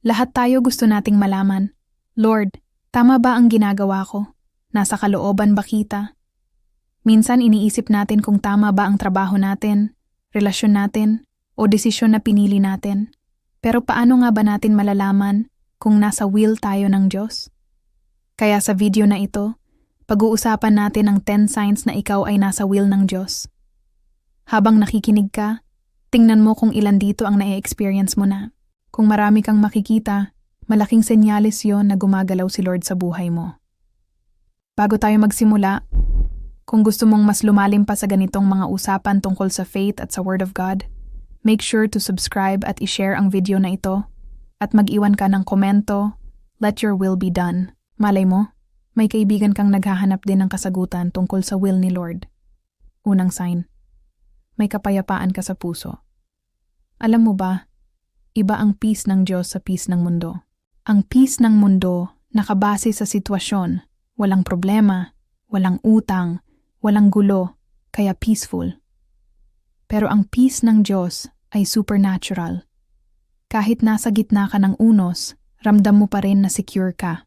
Lahat tayo gusto nating malaman, Lord, tama ba ang ginagawa ko? Nasa kalooban ba kita? Minsan iniisip natin kung tama ba ang trabaho natin, relasyon natin, o desisyon na pinili natin. Pero paano nga ba natin malalaman kung nasa will tayo ng Diyos? Kaya sa video na ito, pag-uusapan natin ang 10 signs na ikaw ay nasa will ng Diyos. Habang nakikinig ka, tingnan mo kung ilan dito ang na-experience mo na. Kung marami kang makikita, malaking senyales yon na gumagalaw si Lord sa buhay mo. Bago tayo magsimula, kung gusto mong mas lumalim pa sa ganitong mga usapan tungkol sa faith at sa Word of God, make sure to subscribe at i-share ang video na ito at mag-iwan ka ng komento, let your will be done. Malay mo, may kaibigan kang naghahanap din ng kasagutan tungkol sa will ni Lord. Unang sign, may kapayapaan ka sa puso. Alam mo ba, iba ang peace ng Diyos sa peace ng mundo. Ang peace ng mundo nakabase sa sitwasyon, walang problema, walang utang, walang gulo, kaya peaceful. Pero ang peace ng Diyos ay supernatural. Kahit nasa gitna ka ng unos, ramdam mo pa rin na secure ka.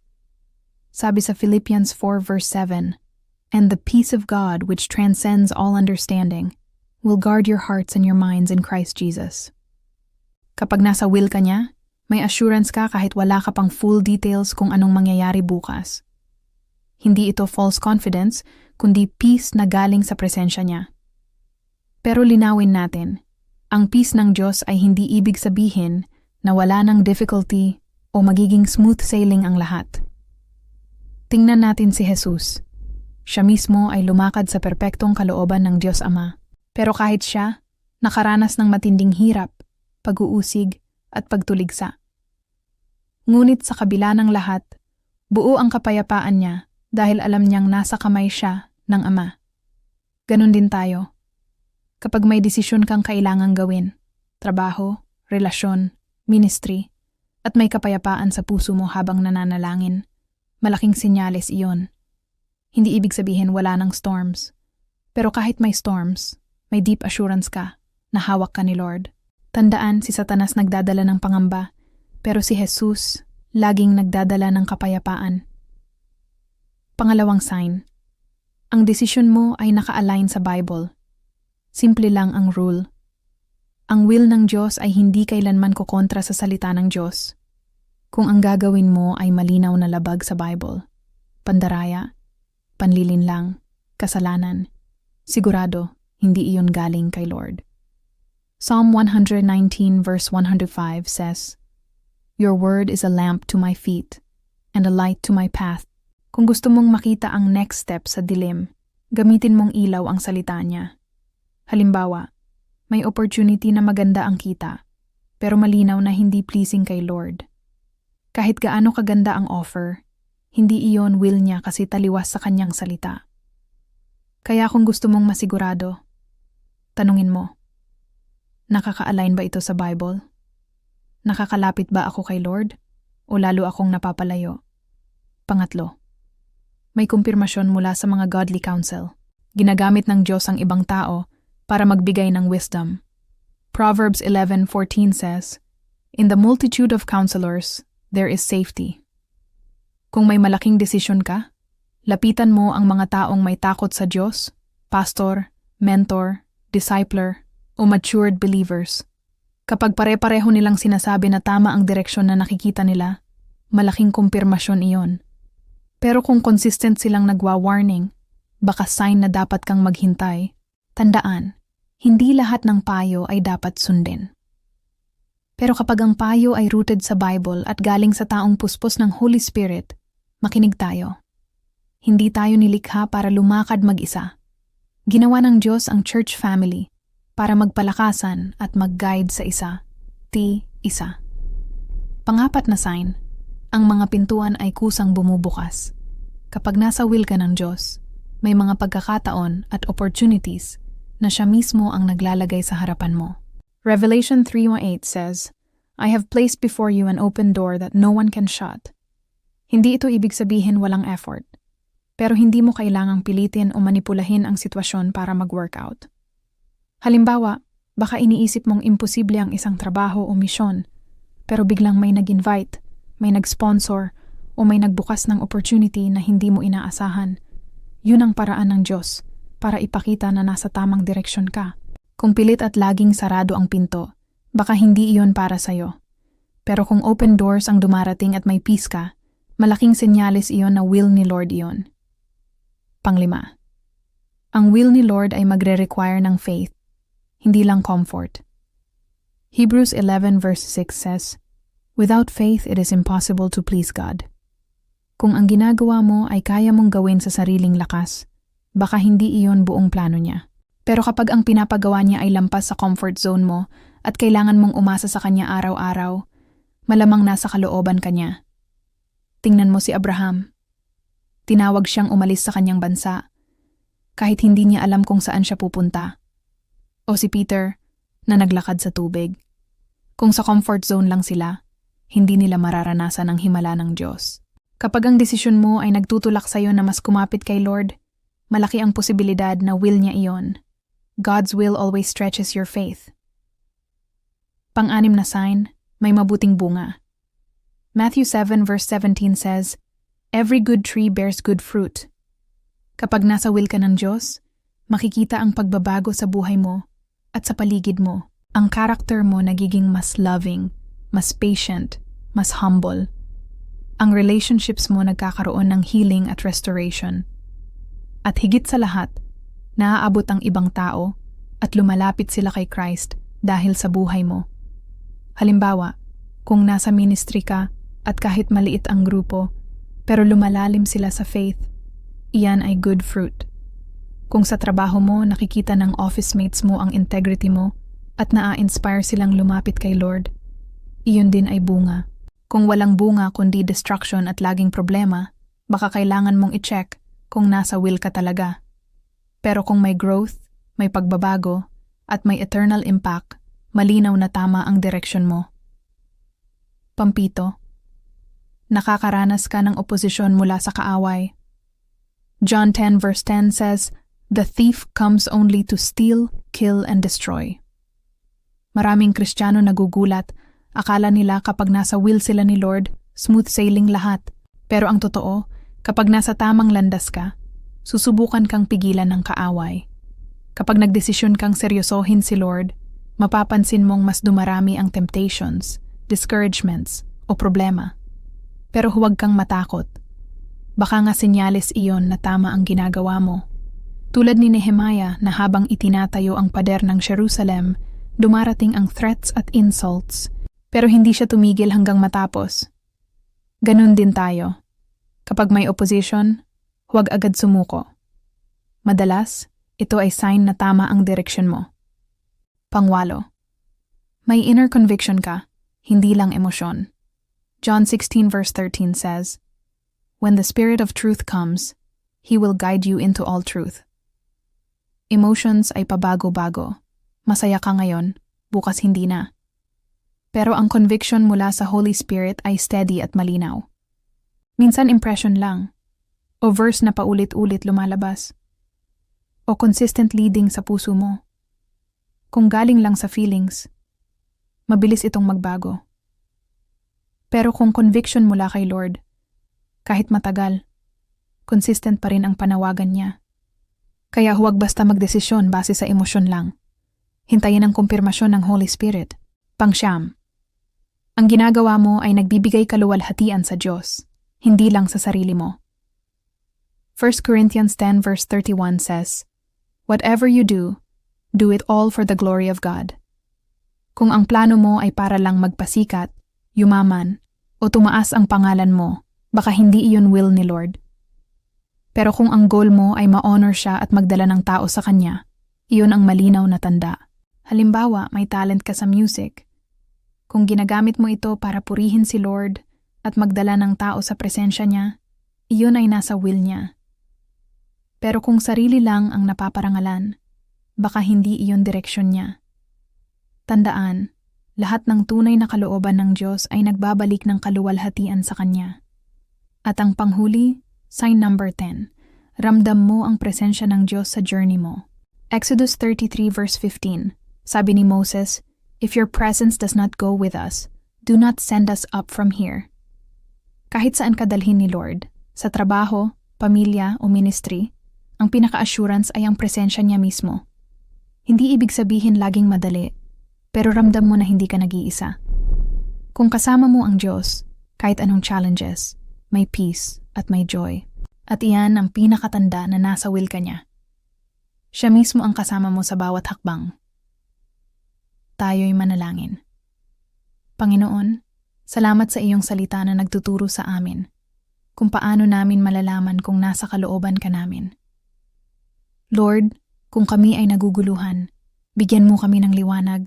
Sabi sa Philippians 4 verse 7, And the peace of God which transcends all understanding will guard your hearts and your minds in Christ Jesus. Kapag nasa will ka niya, may assurance ka kahit wala ka pang full details kung anong mangyayari bukas. Hindi ito false confidence, kundi peace na galing sa presensya niya. Pero linawin natin, ang peace ng Diyos ay hindi ibig sabihin na wala ng difficulty o magiging smooth sailing ang lahat. Tingnan natin si Jesus. Siya mismo ay lumakad sa perpektong kalooban ng Diyos Ama. Pero kahit siya, nakaranas ng matinding hirap, pag-uusig at pagtuligsa. Ngunit sa kabila ng lahat, buo ang kapayapaan niya dahil alam niyang nasa kamay siya ng Ama. Ganon din tayo. Kapag may desisyon kang kailangang gawin, trabaho, relasyon, ministry, at may kapayapaan sa puso mo habang nananalangin, malaking senyales iyon. Hindi ibig sabihin wala ng storms. Pero kahit may storms, may deep assurance ka na hawak ka ni Lord. Tandaan si Satanas nagdadala ng pangamba, pero si Jesus laging nagdadala ng kapayapaan. Pangalawang sign, ang desisyon mo ay naka-align sa Bible. Simple lang ang rule. Ang will ng Diyos ay hindi kailanman kukontra sa salita ng Diyos. Kung ang gagawin mo ay malinaw na labag sa Bible, pandaraya, panlilinlang, kasalanan, sigurado hindi iyon galing kay Lord. Psalm 119 verse 105 says, Your word is a lamp to my feet and a light to my path. Kung gusto mong makita ang next step sa dilim, gamitin mong ilaw ang salita niya. Halimbawa, may opportunity na maganda ang kita, pero malinaw na hindi pleasing kay Lord. Kahit gaano kaganda ang offer, hindi iyon will niya kasi taliwas sa kanyang salita. Kaya kung gusto mong masigurado, Tanungin mo, nakaka-align ba ito sa Bible? Nakakalapit ba ako kay Lord? O lalo akong napapalayo? Pangatlo, may kumpirmasyon mula sa mga godly counsel. Ginagamit ng Diyos ang ibang tao para magbigay ng wisdom. Proverbs 11:14 says, In the multitude of counselors, there is safety. Kung may malaking desisyon ka, lapitan mo ang mga taong may takot sa Diyos, pastor, mentor, discipler, o matured believers. Kapag pare-pareho nilang sinasabi na tama ang direksyon na nakikita nila, malaking kumpirmasyon iyon. Pero kung consistent silang nagwa-warning, baka sign na dapat kang maghintay, tandaan, hindi lahat ng payo ay dapat sundin. Pero kapag ang payo ay rooted sa Bible at galing sa taong puspos ng Holy Spirit, makinig tayo. Hindi tayo nilikha para lumakad mag-isa Ginawa ng Diyos ang church family para magpalakasan at mag-guide sa isa, ti isa. Pangapat na sign, ang mga pintuan ay kusang bumubukas. Kapag nasa will ka ng Diyos, may mga pagkakataon at opportunities na siya mismo ang naglalagay sa harapan mo. Revelation 3.18 says, I have placed before you an open door that no one can shut. Hindi ito ibig sabihin walang effort pero hindi mo kailangang pilitin o manipulahin ang sitwasyon para mag-workout. Halimbawa, baka iniisip mong imposible ang isang trabaho o misyon, pero biglang may nag-invite, may nag-sponsor, o may nagbukas ng opportunity na hindi mo inaasahan. Yun ang paraan ng Diyos para ipakita na nasa tamang direksyon ka. Kung pilit at laging sarado ang pinto, baka hindi iyon para sa'yo. Pero kung open doors ang dumarating at may peace ka, malaking senyales iyon na will ni Lord iyon. Panglima. Ang will ni Lord ay magre-require ng faith, hindi lang comfort. Hebrews 11 verse 6 says, Without faith it is impossible to please God. Kung ang ginagawa mo ay kaya mong gawin sa sariling lakas, baka hindi iyon buong plano niya. Pero kapag ang pinapagawa niya ay lampas sa comfort zone mo at kailangan mong umasa sa kanya araw-araw, malamang nasa kalooban ka niya. Tingnan mo si Abraham. Tinawag siyang umalis sa kanyang bansa kahit hindi niya alam kung saan siya pupunta. O si Peter, na naglakad sa tubig. Kung sa comfort zone lang sila, hindi nila mararanasan ang himala ng Diyos. Kapag ang desisyon mo ay nagtutulak sa'yo na mas kumapit kay Lord, malaki ang posibilidad na will niya iyon. God's will always stretches your faith. Pang-anim na sign, may mabuting bunga. Matthew 7 verse 17 says, Every good tree bears good fruit, Kapag nasa will ka ng Diyos, makikita ang pagbabago sa buhay mo at sa paligid mo. Ang character mo nagiging mas loving, mas patient, mas humble. Ang relationships mo nagkakaroon ng healing at restoration. At higit sa lahat, naaabot ang ibang tao at lumalapit sila kay Christ dahil sa buhay mo. Halimbawa, kung nasa ministry ka at kahit maliit ang grupo, pero lumalalim sila sa faith, iyan ay good fruit. Kung sa trabaho mo nakikita ng office mates mo ang integrity mo at naa-inspire silang lumapit kay Lord, iyon din ay bunga. Kung walang bunga kundi destruction at laging problema, baka kailangan mong i-check kung nasa will ka talaga. Pero kung may growth, may pagbabago, at may eternal impact, malinaw na tama ang direksyon mo. Pampito, nakakaranas ka ng oposisyon mula sa kaaway John 10 verse 10 says, The thief comes only to steal, kill, and destroy. Maraming Kristiyano nagugulat, akala nila kapag nasa will sila ni Lord, smooth sailing lahat. Pero ang totoo, kapag nasa tamang landas ka, susubukan kang pigilan ng kaaway. Kapag nagdesisyon kang seryosohin si Lord, mapapansin mong mas dumarami ang temptations, discouragements, o problema. Pero huwag kang matakot Baka nga senyales iyon na tama ang ginagawa mo. Tulad ni Nehemiah na habang itinatayo ang pader ng Jerusalem, dumarating ang threats at insults, pero hindi siya tumigil hanggang matapos. Ganun din tayo. Kapag may opposition, huwag agad sumuko. Madalas, ito ay sign na tama ang direksyon mo. Pangwalo. May inner conviction ka, hindi lang emosyon. John 16 verse 13 says, When the Spirit of truth comes, He will guide you into all truth. Emotions ay pabago-bago. Masaya ka ngayon, bukas hindi na. Pero ang conviction mula sa Holy Spirit ay steady at malinaw. Minsan impression lang, o verse na paulit-ulit lumalabas, o consistent leading sa puso mo. Kung galing lang sa feelings, mabilis itong magbago. Pero kung conviction mula kay Lord, kahit matagal, consistent pa rin ang panawagan niya. Kaya huwag basta magdesisyon base sa emosyon lang. Hintayin ang kumpirmasyon ng Holy Spirit. Pangsyam. Ang ginagawa mo ay nagbibigay kaluwalhatian sa Diyos, hindi lang sa sarili mo. 1 Corinthians 10 verse 31 says, Whatever you do, do it all for the glory of God. Kung ang plano mo ay para lang magpasikat, yumaman, o tumaas ang pangalan mo, baka hindi iyon will ni Lord. Pero kung ang goal mo ay ma-honor siya at magdala ng tao sa kanya, iyon ang malinaw na tanda. Halimbawa, may talent ka sa music. Kung ginagamit mo ito para purihin si Lord at magdala ng tao sa presensya niya, iyon ay nasa will niya. Pero kung sarili lang ang napaparangalan, baka hindi iyon direksyon niya. Tandaan, lahat ng tunay na kalooban ng Diyos ay nagbabalik ng kaluwalhatian sa Kanya. At ang panghuli, sign number 10. Ramdam mo ang presensya ng Diyos sa journey mo. Exodus 33 verse 15. Sabi ni Moses, If your presence does not go with us, Do not send us up from here. Kahit saan ka dalhin ni Lord, sa trabaho, pamilya o ministry, ang pinaka-assurance ay ang presensya niya mismo. Hindi ibig sabihin laging madali, pero ramdam mo na hindi ka nag-iisa. Kung kasama mo ang Diyos, kahit anong challenges, may peace at may joy. At iyan ang pinakatanda na nasa will ka niya. Siya mismo ang kasama mo sa bawat hakbang. Tayo'y manalangin. Panginoon, salamat sa iyong salita na nagtuturo sa amin kung paano namin malalaman kung nasa kalooban ka namin. Lord, kung kami ay naguguluhan, bigyan mo kami ng liwanag.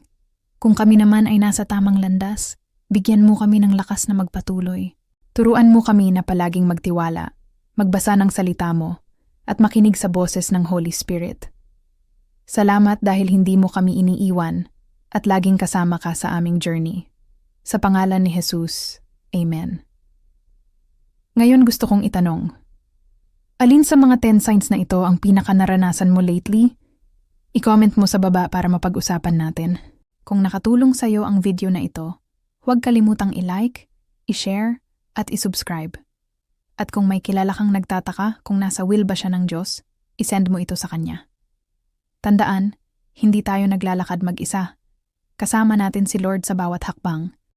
Kung kami naman ay nasa tamang landas, bigyan mo kami ng lakas na magpatuloy. Turuan mo kami na palaging magtiwala, magbasa ng salita mo, at makinig sa boses ng Holy Spirit. Salamat dahil hindi mo kami iniiwan at laging kasama ka sa aming journey. Sa pangalan ni Jesus, Amen. Ngayon gusto kong itanong, alin sa mga 10 signs na ito ang pinaka-naranasan mo lately? I-comment mo sa baba para mapag-usapan natin. Kung nakatulong sa iyo ang video na ito, huwag kalimutang i-like, i-share, at i-subscribe. At kung may kilala kang nagtataka kung nasa will ba siya ng Diyos, isend mo ito sa Kanya. Tandaan, hindi tayo naglalakad mag-isa. Kasama natin si Lord sa bawat hakbang